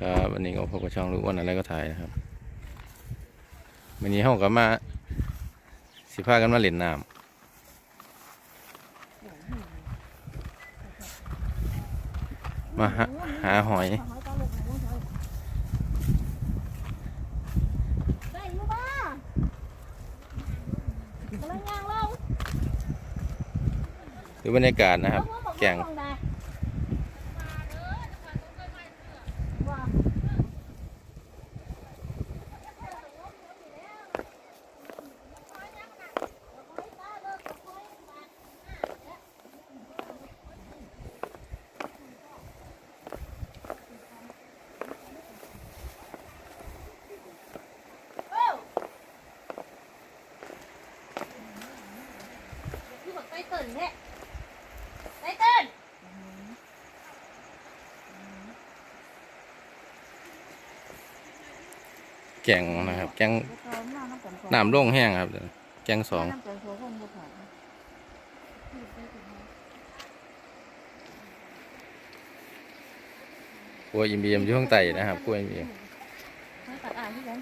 ครับวันนี้ก็พบกับช่องลูกอ้วนอะไรก็ถ่ายนะครับวันนี้ห้องก็มา สิพากันมาเล่นน้ำมาหาหาหอย ได้อยู่บ้กำลังย่างลงดูบรรยากาศนะครับ แก่งคื อแบบไตเติ้ลแท้ไตเติ้ลแก่งนะครับแก่งน้ำลงแห้งครับแก่งสองกล้วยอิมเบียมอยู่ข้างใต้นะครับกล้วยอิมเบียมไม่ตัดอ่านที่กัน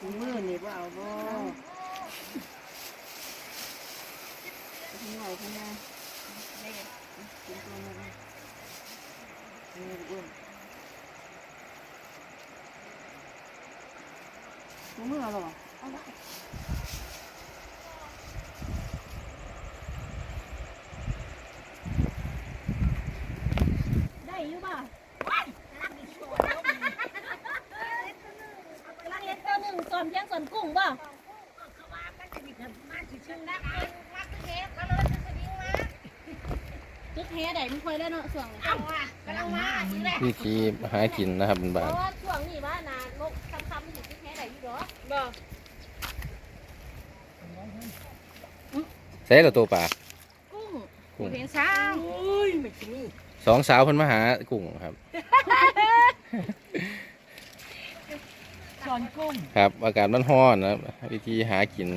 มือนี่ว่าเอาบ่ที่ไหนที่นะกินตัวนึงนี่อ้วนมือเอาหรอได้อยู่บ้กำลังเล่นตัวหนึ่งส่วนเพียงส่วนกุ้งบ่ จุดแท้ใดมันค่อยได้เนาะส่วนนี้วิธีหากินนะครับบเพานราะว่าช่วงนี้ว่านานลกคำคำอยู่จุดแท้ใดอยู่หรอบ่ๆใส่ละตัวปลากุ้งกุ้งเพียงช้างสองสาวเพิ่นมาหากุ้งครับ สอนกุ้งครับอากาศมันร้อนนะครับวิธีหากิน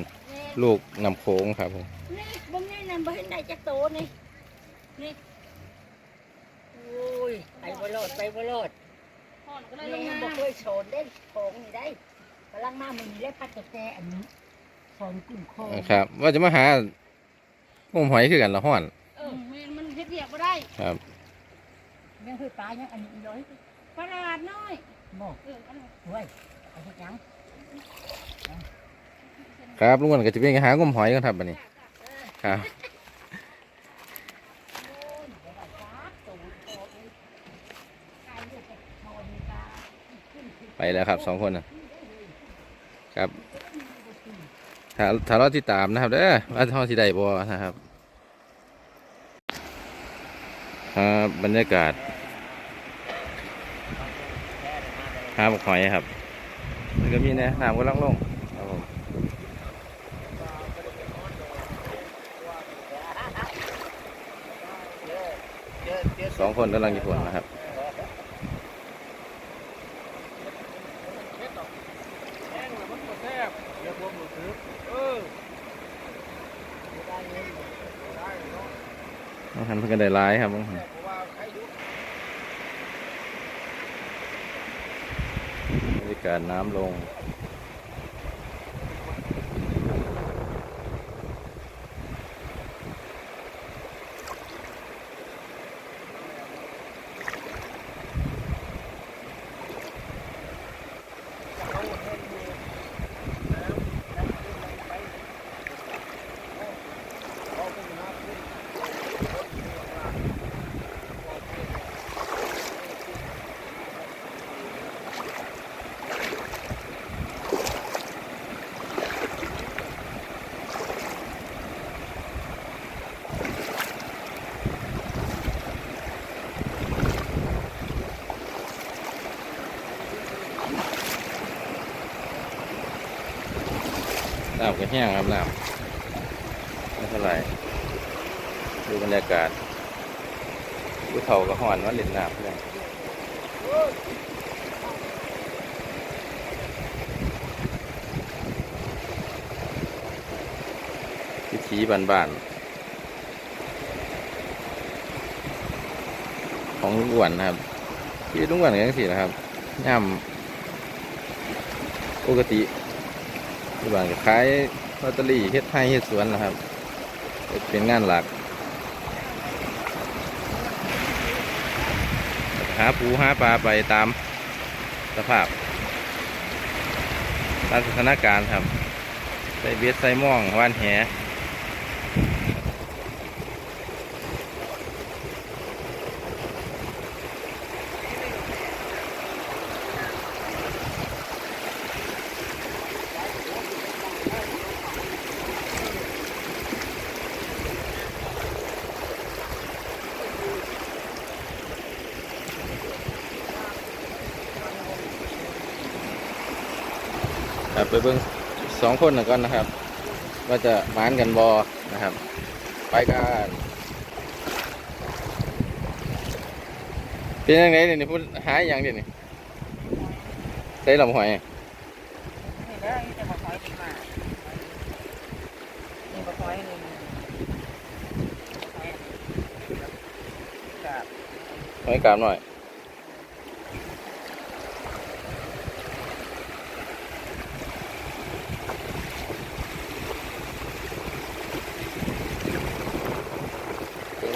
ลูกนำโค้งครับผมนี่บ่มีนั่นบ่เห็นได้จักโตนี่ นี่โอ้ยไปบ่รอดไปบ่รอดพ่อนก็เลยลนี่งบ่มาเคยโฉนได้ของนี่ได้กำลังมามันได้พัดแต่อันนี้สอนกุ้งคอครับ ว่าจะมาหากุ้งหอยคือกันละห้อน เออมันมันเฮ็ดเวียกบ่ได้ครับ ยังเคยปลายังอันนี้อีร้อยปลาดน้อยบอกเอออันนั้นด้วยไอ้เฮ็ดหยังครับลุงอ้วนก็จะเป็นหากุ้งหอยกันครับบัดนี้ ครับ ไปแล้วครับสองคนนะครับถ้าถ้าเราติดตามนะครับเด้อว่าท่อสิได้บ่นะครับครับบรรยากาศหาบักหอยครับแล้วก็มีนี่ยน้ำกำลังลงครับผมสองคนกำลังญี่ปุ่นนะครับ บางคันเพิ่งกันได้ร้ายครับบางคันบรรยากาศน้ำลง น้ำก็แห้งครับน้ำไม่เท่าไหร่ดูบรรยากาศดูเขาก็ห่อนว่าเล่นน้ำเพื่อนวิถีบ้านๆของลุงอ้วนนะครับที่ลุงอ้วนก็ยังสี่นะครับย่ำปกติ ที่บ้านก็ขายลอตเตอรี่เฮ็ดให้เฮ็ดสวนนะครับ เป็นงานหลัก หาปูหาปลาไปตามสภาพตามสถานการณ์ครับ ใส่เบ็ดใส่หม่องว่านแห ครับไปเบิ่งสองคนหน่อยก่อนนะครับว่าจะมานกันบอนะครับ ไปกันเป็นยังไงเนี่ยนี่พูดหาอย่างเดียวนี่ใส่ลำหอยนี่เด้อนี่จะมาคอยดีมานี่มาคอยนี่กับหอยกาบหน่อย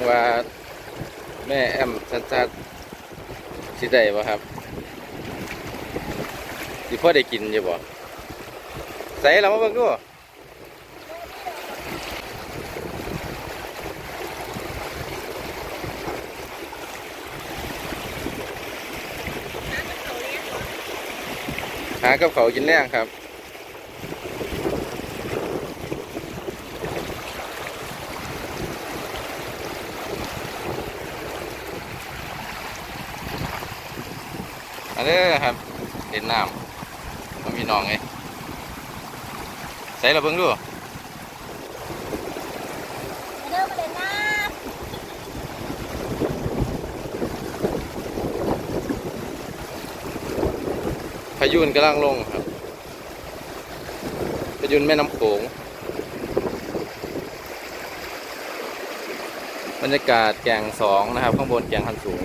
ว่าแม่แอมชัดชัดๆสิได้บ่ครับสิพ่อได้กินอยู่บ่ใส่เรามาเบิ่งดูหากับเขากินแรงครับ อันนี้ครับเห็นน้ำมันมีหนองไงใส่เราเบิ่งดูมาเริ่มมาเลยนะพายุนกำลังลงครับพายุนแม่น้ำโขงบรรยากาศแก่งสองนะครับ ข้างบนแก่งคันสูง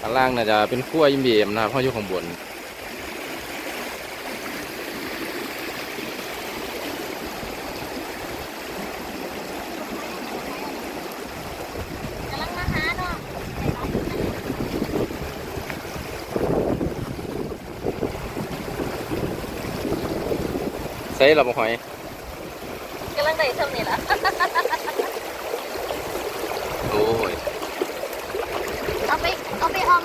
ข้างล่างน่าจะเป็นขั้วยิมเบียมนะครับเพราะอยู่ข้างบนกำลังมาหาเนาะใส่เราบ่หอยกำลังได้ทำนี่ละ โอ้ย เอาไปเอาไปออม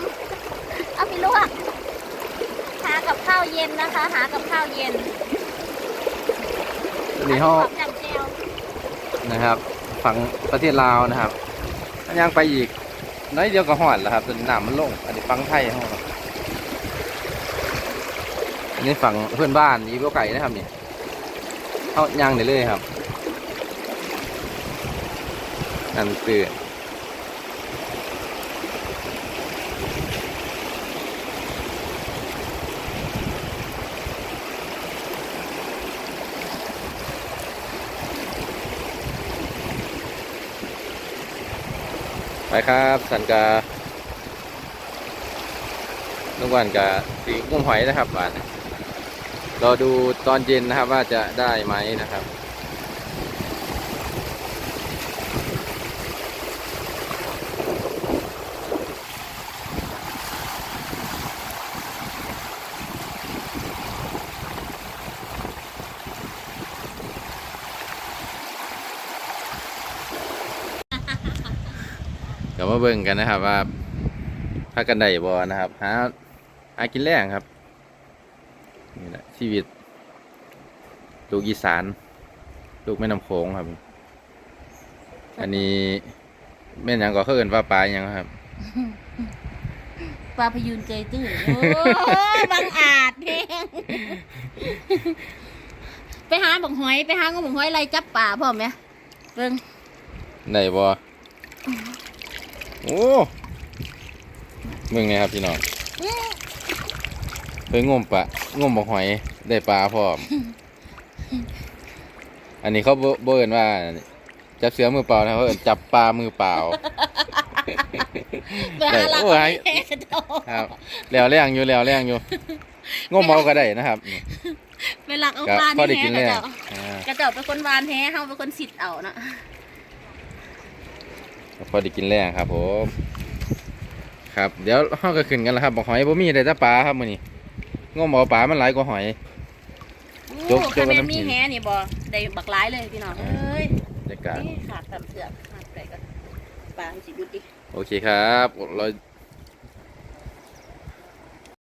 เอาไปลวกหากับข้าวเย็นนะคะ หากับข้าวเย็นนี่ห้อจำเจลนะครับ ฝั่งประเทศลาวนะครับอันยังไปอีกน้อยเดียวก็หอดแล้วครับจนน้ำมันลง อันนี้ฝั่งไทยห้องอันนี้ฝั่งเพื่อนบ้านอีโบไก่นะครับนี่เข้าย่างได้เลยครับนั่นคือ ไปครับสันกาทุกวันกาสีกุ้งหอยนะครับบาทรอดูตอนเย็นนะครับว่าจะได้ไหมนะครับ ก็มาเบิ่งกันนะครับว่าพากันได้บ่นะครับหาหากินแรงครับนี่แหละชีวิตลูกอีสาน ลูกแม่น้ำโขงครับ อันนี้แม่นหยังก็เขาเอิ้นว่าปลาหยังครับปลาพยูนเกยตื้นโอ้บังอาจเพงไปหาบักหอย ไปหาก็บักหอยไรจับป่าพ่อมไหมเบิ่งได้บ่ โอ้มึงไงครับพี่น้องเคยงมปลางมบอกหอยได้ปลาพร้อม อันนี้เขาบ่บ่เอิ้นว่า จับเสือมือเปล่านะครับเขาเอิ้นจับปลามือเปล่าเบื่อหลักโอ้ยแค่โตครับแล้วแรงอยู่แล้วแรงอยู่งมเอาก็ได้นะครับนี่เวลาเอาก็ปลาพอนี่ได้กินแห้แรงกระเจ้าอ่ากระเจ้าเป็นคนวานแท้เฮาเป็นคนสิทธิ์เอานะก็ พอได้กินแรงครับผมครับเดี๋ยวเฮาก็ขึ้นกันแล้วครับบอกหอยบ่มีได้แต่ปลาครับมื้อนี้งมเอาปลามันหลายกว่าหอย จกโอ้จกคะแนกับนน้ำกิมีนแฮนี่บ่ได้บักหลายเลยพี่น้องเอ้ยบรรยากาศนี่ขาดตำเสือกขาดไปก็ปลาสิดูดิโอเคครับเรา